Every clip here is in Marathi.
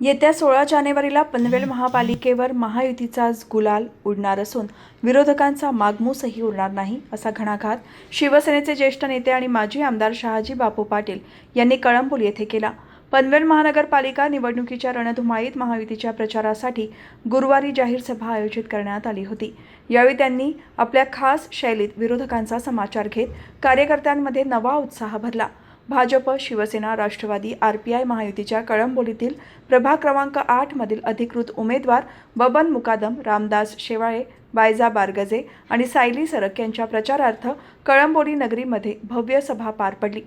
येत्या सोळा जानेवारीला पनवेल महापालिकेवर महायुतीचाच गुलाल उडणार असून विरोधकांचा मागमूसही उडणार नाही असा घणाघात. शिवसेनेचे ज्येष्ठ नेते आणि माजी आमदार शहाजी बापू पाटील यांनी कळंबोल येथे केला. पनवेल महानगरपालिका निवडणुकीच्या रणधुमाळीत महायुतीच्या प्रचारासाठी गुरुवारी जाहीर सभा आयोजित करण्यात आली होती. यावेळी त्यांनी आपल्या खास शैलीत विरोधकांचा समाचार घेत कार्यकर्त्यांमध्ये नवा उत्साह भरला. Bhajap Shivsena Rashtrawadi R P I महायुतीच्या कळंबोलीतील प्रभाग क्रमांक आठमधील अधिकृत उमेदवार बबन मुकादम रामदास शेवाळे बायजा बारगजे आणि सायली सरक यांच्या प्रचारार्थ कळंबोली नगरीमध्ये भव्य सभा पार पडली.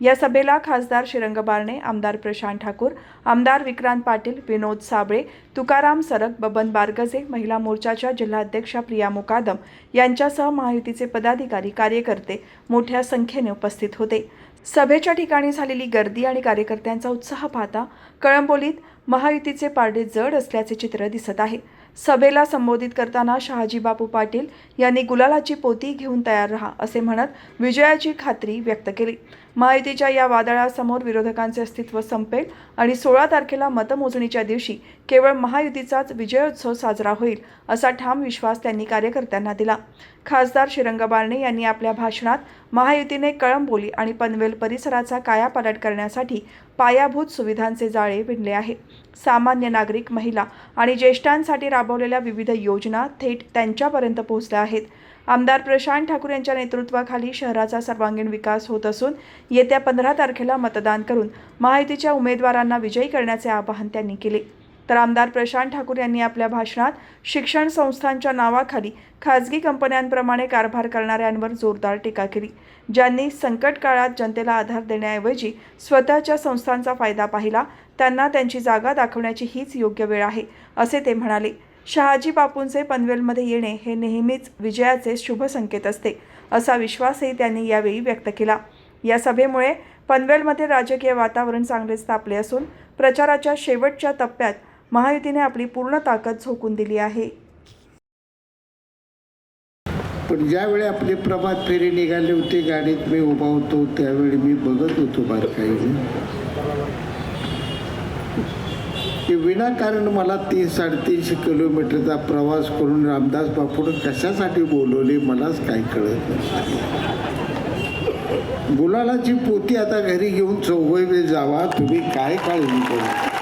या सभेला खासदार श्रीरंग बारणे आमदार प्रशांत ठाकूर आमदार विक्रांत पाटील विनोद साबळे तुकाराम सरक बबन बारगजे महिला मोर्चाच्या जिल्हाध्यक्षा प्रिया मुकादम यांच्यासह महायुतीचे पदाधिकारी कार्यकर्ते मोठ्या संख्येने उपस्थित होते. सभेच्या ठिकाणी झालेली गर्दी आणि कार्यकर्त्यांचा उत्साह पाहता कळंबोलीत महायुतीचे पारडे जड असल्याचे चित्र दिसत आहे. सभेला संबोधित करताना शहाजी बापू पाटील यांनी गुलालाची पोती घेऊन तयार राहा असे म्हणत विजयाची खात्री व्यक्त केली. महायुतीच्या या वादळासमोर विरोधकांचे अस्तित्व संपेल आणि सोळा तारखेला मतमोजणीच्या दिवशी केवळ महायुतीचाच विजयोत्सव साजरा होईल असा ठाम विश्वास त्यांनी कार्यकर्त्यांना दिला. खासदार श्रीरंग बारणे यांनी आपल्या भाषणात महायुतीने कळंबोली आणि पनवेल परिसराचा कायापालट करण्यासाठी पायाभूत सुविधांचे जाळे विणले आहे. सामान्य नागरिक महिला आणि ज्येष्ठांसाठी राबवलेल्या विविध योजना थेट त्यांच्यापर्यंत पोहोचल्या आहेत. आमदार प्रशांत ठाकूर यांच्या नेतृत्वाखाली शहराचा सर्वांगीण विकास होत असून येत्या पंधरा तारखेला मतदान करून महायुतीच्या उमेदवारांना विजयी करण्याचे आवाहन त्यांनी केले. तर आमदार प्रशांत ठाकूर यांनी आपल्या भाषणात शिक्षण संस्थांच्या नावाखाली खाजगी कंपन्यांप्रमाणे कारभार करणाऱ्यांवर जोरदार टीका केली ज्यांनी संकट काळात जनतेला आधार देण्याऐवजी स्वतःच्या संस्थांचा फायदा पाहिला त्यांना त्यांची जागा दाखवण्याची हीच योग्य वेळ आहे असे ते म्हणाले. शहाजी बापूंचे पनवेलमध्ये येणे हे नेहमीच विजयाचे शुभ संकेत असते असा विश्वासही त्यांनी यावेळी व्यक्त केला. या सभेमुळे पनवेलमध्ये राजकीय वातावरण चांगलेच तापले असून प्रचाराच्या शेवटच्या टप्प्यात महायुतीने आपली पूर्ण ताकद झोकून दिली आहे. पण ज्यावेळी आपले प्रभात फेरी निघाले होते गाडीत मी उभा होतो त्यावेळी मी बघत होतो बारकाईने. की विनाकारण मला तीन साडेतीनशे किलोमीटरचा प्रवास करून रामदास बापून कशासाठी बोलवले मलाच काय कळत नाही गुलालाची पोती आता घरी घेऊन चौघे जावा तुम्ही काय काळजी करू?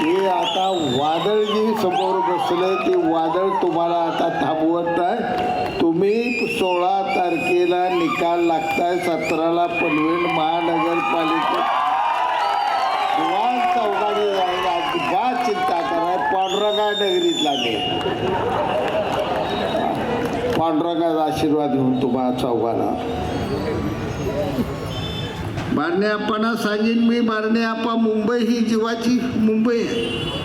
हे आता वादळ जे समोर बसलं ते वादळ तुम्हाला आता थांबवत आहे. तुम्ही सोळा तारखेला निकाल लागताय सतराला पनवेल महानगर पांडुरंगा पांडुरंगाचा आशीर्वाद घेऊन तुम्हाला चौघाला बारणे आप्पांना सांगेन मी बारणे आप्पा मुंबई ही जीवाची मुंबई आहे.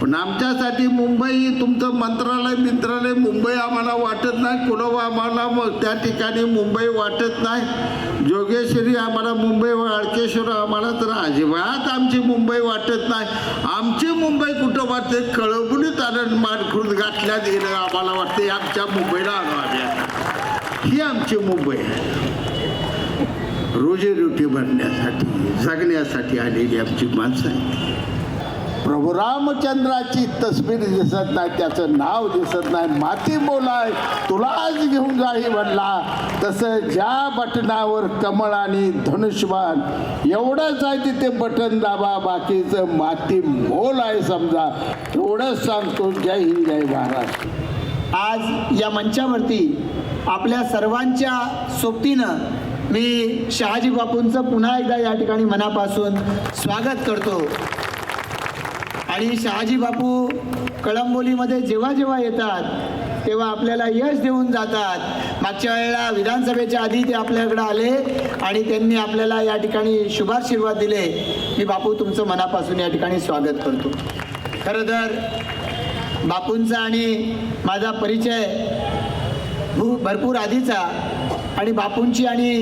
पण आमच्यासाठी मुंबई तुमचं मंत्रालय मित्रालय मुंबई आम्हाला वाटत नाही. कुणव आम्हाला मग त्या ठिकाणी मुंबई वाटत नाही. जोगेश्वरी आम्हाला मुंबई व अडकेश्वर आम्हाला तर अजिबात आमची मुंबई वाटत नाही. आमची मुंबई कुठं वाटते? कळवणीत आलं मानखुर्द गाठण्यात गेलं आम्हाला वाटते आमच्या मुंबईला आलो आम्ही ही आमची मुंबई आहे. रोजीरोटी भरण्यासाठी जगण्यासाठी आलेली आमची माणसं आहेत. प्रभू रामचंद्राची तस्वीर दिसत नाही त्याचं नाव दिसत नाही माती बोलाय आज घेऊन जाई म्हणला तसं ज्या बटनावर कमळ आणि धनुष्यबाण एवढंच आहे तिथे बटन दाबा बाकीचं माती मोल आहे समजा. एवढंच सांगतो जय हिंद जय महाराष्ट्र. आज या मंचावरती आपल्या सर्वांच्या सोबतीनं मी शहाजी बापूंचं पुन्हा एकदा या ठिकाणी मनापासून स्वागत करतो. आणि शहाजी बापू कळंबोलीमध्ये जेव्हा जेव्हा येतात तेव्हा आपल्याला यश देऊन जातात. मागच्या वेळेला विधानसभेच्या आधी ते आपल्याकडे आले आणि त्यांनी आपल्याला या ठिकाणी शुभाशीर्वाद दिले. मी बापू तुमचं मनापासून या ठिकाणी स्वागत करतो. खरं तर बापूंचा आणि माझा परिचय भू भरपूर आधीचा आणि बापूंची आणि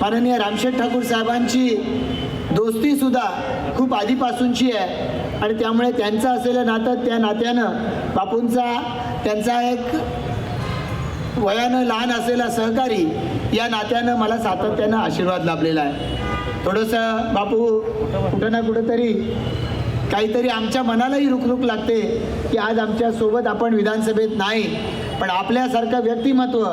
माननीय रामशेठ ठाकूर साहेबांची दोस्तीसुद्धा खूप आधीपासूनची आहे. आणि त्यामुळे त्यांचं असलेलं नातं त्या नात्यानं बापूंचा त्यांचा एक वयानं लहान असलेला सहकारी या नात्यानं मला सातत्यानं आशीर्वाद लाभलेला आहे. थोडंसं बापू कुठं ना कुठंतरी काहीतरी आमच्या मनालाही रुखरुख लागते की आज आमच्यासोबत आपण विधानसभेत नाही. पण आपल्यासारखं व्यक्तिमत्व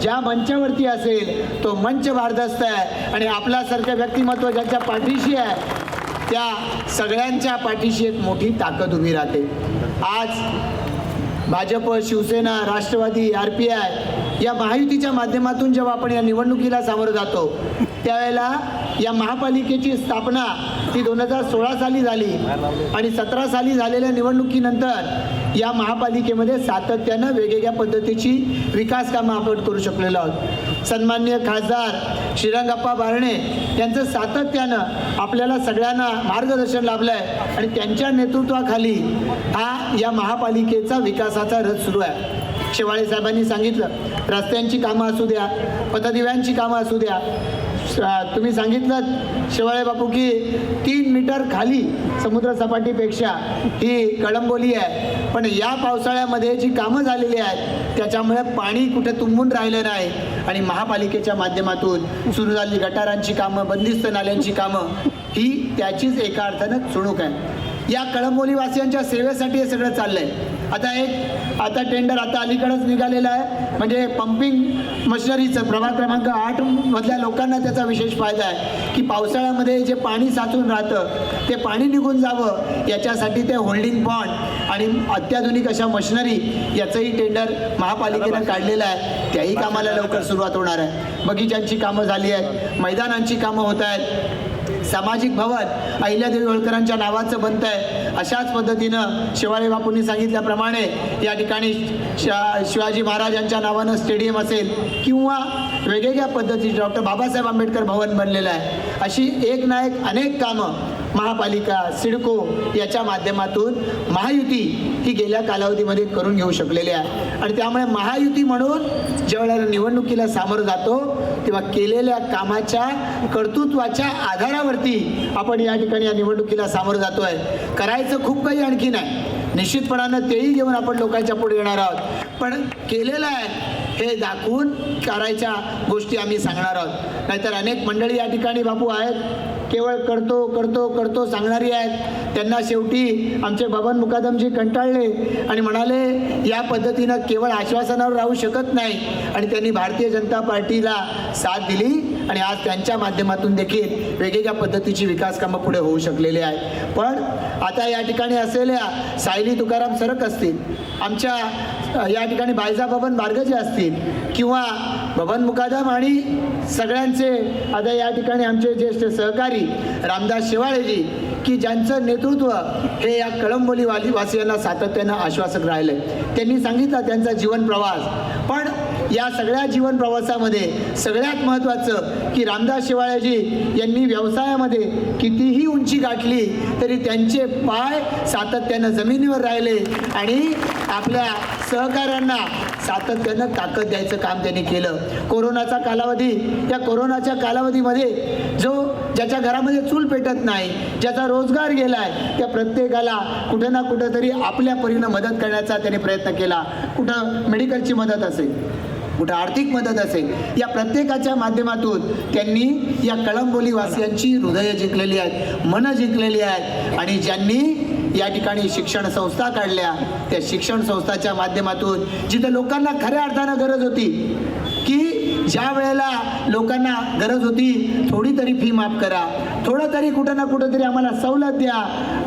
ज्या मंचावरती असेल तो मंच भारदस्त आहे. आणि आपल्यासारखं व्यक्तिमत्व ज्याच्या पाठीशी आहे त्या सगळ्यांच्या पाठीशी एक मोठी ताकद उभी राहते. आज Bhajap Shivsena Rashtrawadi R P I या महायुतीच्या माध्यमातून जेव्हा आपण या निवडणुकीला सामोरं जातो त्यावेळेला या महापालिकेची स्थापना ती दोन हजार सोळा साली झाली. आणि सतरा साली झालेल्या निवडणुकीनंतर या महापालिकेमध्ये सातत्यानं वेगवेगळ्या पद्धतीची विकास कामं आपण करू शकलेलो आहोत. सन्मान्य खासदार श्रीरंगप्पा बारणे यांचं सातत्यानं आपल्याला सगळ्यांना मार्गदर्शन लाभलं आहे आणि त्यांच्या नेतृत्वाखाली हा या महापालिकेचा विकासाचा रथ सुरू आहे. शेवाळे साहेबांनी सांगितलं रस्त्यांची कामं असू द्या पथदिव्यांची कामं असू द्या तुम्ही सांगितलं शेवाळे बापू की तीन मीटर खाली समुद्रसपाटीपेक्षा ही कळंबोली आहे. पण या पावसाळ्यामध्ये जी कामं झालेली आहेत त्याच्यामुळे पाणी कुठे तुंबून राहिलं नाही. आणि महापालिकेच्या माध्यमातून सुरू झालेली गटारांची कामं बंदिस्त नाल्यांची कामं ही त्याचीच एका अर्थानं चुणूक आहे. या कळंबोलीवासियांच्या सेवेसाठी हे सगळं चाललंय. आता एक आता टेंडर आता अलीकडंच निघालेलं आहे. म्हणजे पंपिंग मशिनरीचं प्रभाग क्रमांक आठ मधल्या लोकांना त्याचा विशेष फायदा आहे. की पावसाळ्यामध्ये जे पाणी साचून राहतं ते पाणी निघून जावं याच्यासाठी ते होल्डिंग पॉन्ड आणि अत्याधुनिक अशा मशिनरी याचंही टेंडर महापालिकेनं काढलेलं आहे. त्याही कामाला लवकर सुरुवात होणार आहे. बगीचांची कामं झाली आहेत मैदानांची कामं होत आहेत. सामाजिक भवन अहिल्यादेवी होळकरांच्या नावाचं बनतं आहे अशाच पद्धतीनं शिवाळे बापूंनी सांगितल्याप्रमाणे या ठिकाणी शा शिवाजी महाराजांच्या नावानं स्टेडियम असेल किंवा वेगवेगळ्या पद्धतीचे डॉक्टर बाबासाहेब आंबेडकर भवन बनलेलं आहे. अशी एक ना एक अनेक कामं महापालिका सिडको याच्या माध्यमातून महायुती ही गेल्या कालावधीमध्ये करून घेऊ शकलेली आहे. आणि त्यामुळे महायुती म्हणून ज्यावेळेला निवडणुकीला सामोरं जातो तेव्हा केलेल्या कामाच्या कर्तृत्वाच्या आधारावरती आपण या ठिकाणी या निवडणुकीला सामोरं जातोय. करायचं खूप काही आणखी नाही. निश्चितपणानं तेही घेऊन आपण लोकांच्या पुढे येणार आहोत. पण केलेलं आहे हे दाखवून करायच्या गोष्टी आम्ही सांगणार आहोत. नाहीतर अनेक मंडळी या ठिकाणी बापू आहेत. केवळ करतो करतो करतो सांगणारी आहेत. त्यांना शेवटी आमचे बाबन मुकादमजी कंटाळले आणि म्हणाले या पद्धतीनं केवळ आश्वासनावर राहू शकत नाही. आणि त्यांनी भारतीय जनता पार्टीला साथ दिली आणि आज त्यांच्या माध्यमातून देखील वेगवेगळ्या पद्धतीची विकास कामं पुढे होऊ शकलेली आहे पण आता या ठिकाणी असलेल्या सायली तुकाराम सरक असतील आमच्या या ठिकाणी बायजा बबन जे असतील किंवा बबन मुकादम आणि सगळ्यांचे आता या ठिकाणी आमचे ज्येष्ठ सहकारी रामदास शेवाळेजी की ज्यांचं नेतृत्व हे या कळंबोली वाली वासियांना सातत्यानं आश्वासक राहिले त्यांनी सांगितलं त्यांचा जीवन प्रवास. पण या सगळ्या जीवन प्रवासामध्ये सगळ्यात महत्त्वाचं की रामदास शेवाळेजी यांनी व्यवसायामध्ये कितीही उंची गाठली तरी त्यांचे पाय सातत्यानं जमिनीवर राहिले आणि आपल्या सहकाऱ्यांना सातत्यानं ताकद द्यायचं काम त्यांनी केलं. कोरोनाचा कालावधी त्या कोरोनाच्या कालावधीमध्ये जो ज्याच्या घरामध्ये चूल पेटत नाही ज्याचा रोजगार गेलाय त्या प्रत्येकाला कुठं ना कुठं तरी आपल्या परीनं मदत करण्याचा त्याने प्रयत्न केला. कुठं मेडिकलची मदत असेल कुठं आर्थिक मदत असेल या प्रत्येकाच्या माध्यमातून त्यांनी या कळंबोली वासियांची हृदय जिंकलेली आहेत मनं जिंकलेली आहेत आणि ज्यांनी या ठिकाणी शिक्षण संस्था काढल्या. त्या शिक्षण संस्थाच्या माध्यमातून जिथं लोकांना खऱ्या अर्थानं गरज होती की ज्या वेळेला लोकांना गरज होती थोडी तरी फी माफ करा. थोडं तरी कुठं ना कुठं तरी आम्हाला सवलत द्या.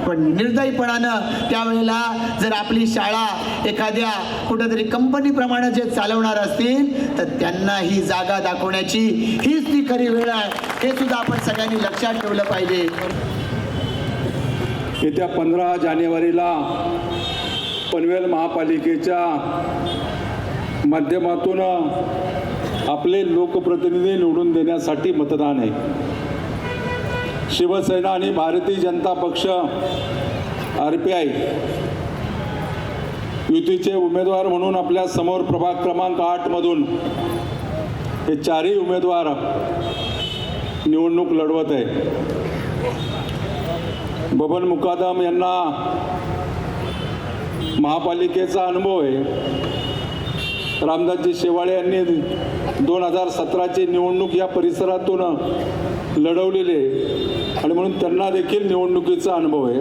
पण निर्दयीपणानं त्यावेळेला जर आपली शाळा एखाद्या कुठंतरी कंपनीप्रमाणे जे चालवणार असतील तर त्यांना ही जागा दाखवण्याची हीच ती खरी वेळ आहे. हे सुद्धा आपण सगळ्यांनी लक्षात ठेवलं पाहिजे. येत्या पंधरा जानेवारीला पनवेल महापालिकेच्या माध्यमातून आपले लोकप्रतिनिधी निवडून देण्यासाठी मतदान आहे. शिवसेना आणि भारतीय जनता पक्ष आर पी आय युतीचे उमेदवार म्हणून आपल्यासमोर प्रभाग क्रमांक आठमधून हे चारही उमेदवार निवडणूक लढवत आहे. बबन मुकादम यांना महापालिकेचा अनुभव आहे. रामदासजी शेवाळे यांनी दोन हजार सतराची निवडणूक या परिसरातून लढवलेले आहे. आणि म्हणून त्यांना देखील निवडणुकीचा अनुभव आहे.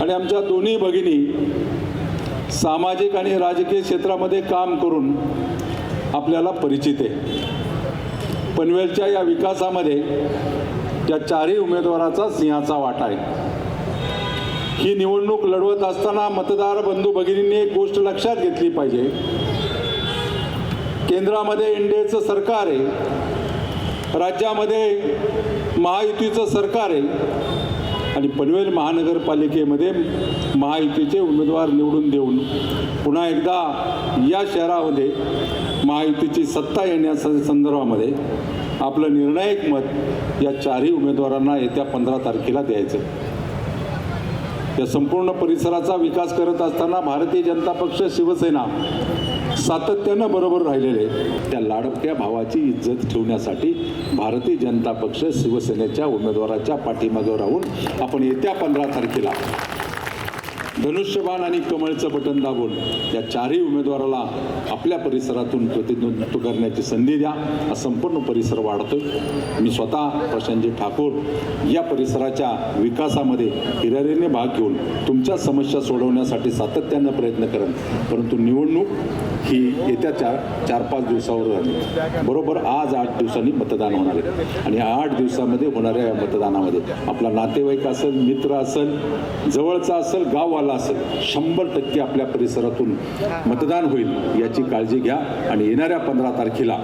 आणि आमच्या दोन्ही भगिनी सामाजिक आणि राजकीय क्षेत्रामध्ये काम करून आपल्याला परिचित आहे. पनवेलच्या या विकासामध्ये या चारही उमेदवाराचा सिंहाचा वाटा आहे. ही निवडणूक लढवत असताना मतदार बंधू भगिनींनी एक गोष्ट लक्षात घेतली पाहिजे. केंद्रामध्ये एनडीएचं सरकार आहे. राज्यामध्ये महायुतीचं सरकार आहे. आणि पनवेल महानगरपालिकेमध्ये महायुतीचे उमेदवार निवडून देऊन पुन्हा एकदा या शहरामध्ये महायुतीची सत्ता येण्याच्या संदर्भामध्ये आपलं निर्णायक मत या चारही उमेदवारांना येत्या पंधरा तारखेला द्यायचं. या संपूर्ण परिसराचा विकास करत असताना भारतीय जनता पक्ष शिवसेना सातत्यानं बरोबर राहिलेले त्या लाडक्या भावाची इज्जत ठेवण्यासाठी भारतीय जनता पक्ष शिवसेनेच्या उमेदवाराच्या पाठीमागे राहून आपण येत्या पंधरा तारखेला धनुष्यबाण आणि कमळचं बटन दाबून या चारही उमेदवाराला आपल्या परिसरातून प्रतिनिधित्व करण्याची संधी द्या. हा संपूर्ण परिसर वाढतोय. मी स्वतः प्रशांतजी ठाकूर या परिसराच्या विकासामध्ये हिरारीने भाग घेऊन तुमच्या समस्या सोडवण्यासाठी सातत्यानं प्रयत्न करेन. परंतु निवडणूक ही येत्या चार चार पाच दिवसावर झाली. बरोबर आज आठ दिवसांनी मतदान होणार आहे. आणि या आठ दिवसामध्ये होणाऱ्या या मतदानामध्ये आपला नातेवाईक असेल मित्र असेल जवळचा असेल गाववाला असेल शंभर टक्के आपल्या परिसरातून मतदान होईल याची काळजी घ्या आणि येणाऱ्या पंधरा तारखेला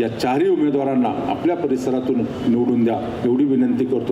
या चारही उमेदवारांना आपल्या परिसरातून निवडून द्या. एवढी विनंती करतो.